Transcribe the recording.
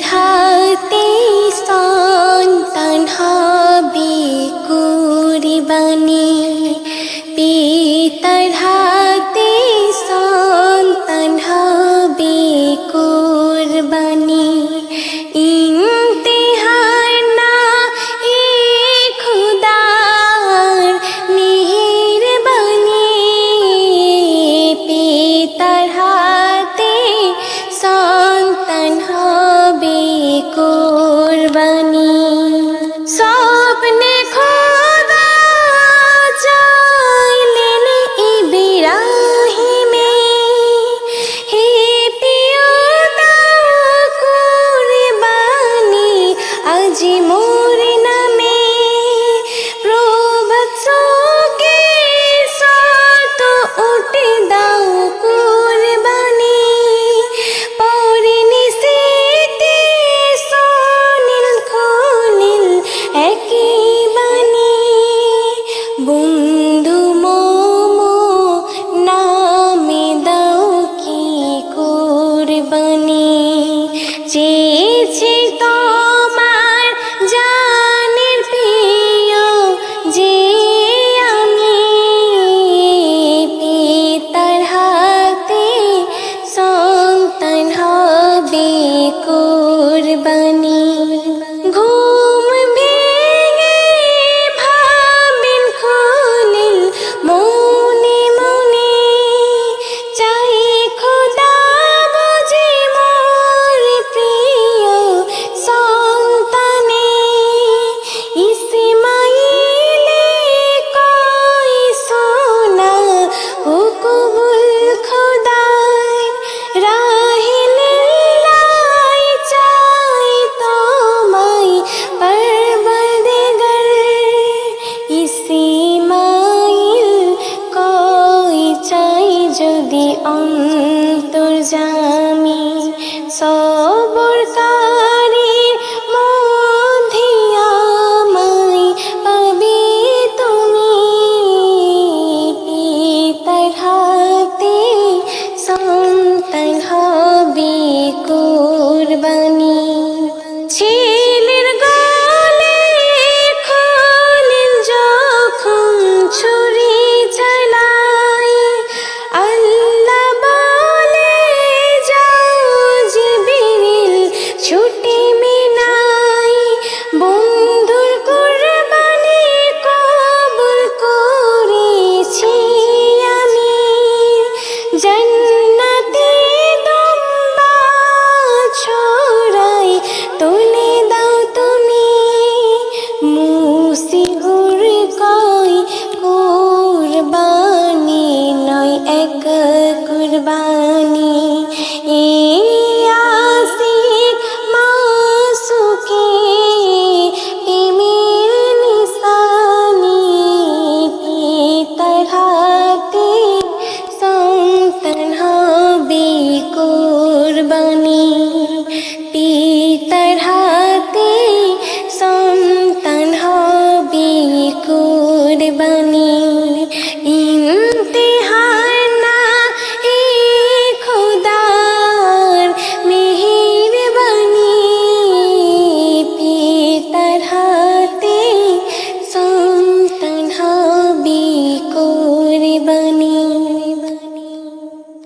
हा तन्हा बुरबनि पि तरते तन्हा बुरबनि কোরবানি। স্বপ্নে খোদা চাইলেন ইব্রাহিমে। হে পিয়তা কুরবানি আজি কুরবানি চেয়েছি তোমার জানের প্রিয় যে আমি পিতার হাতে সন্তান হবে কুরবানি so রে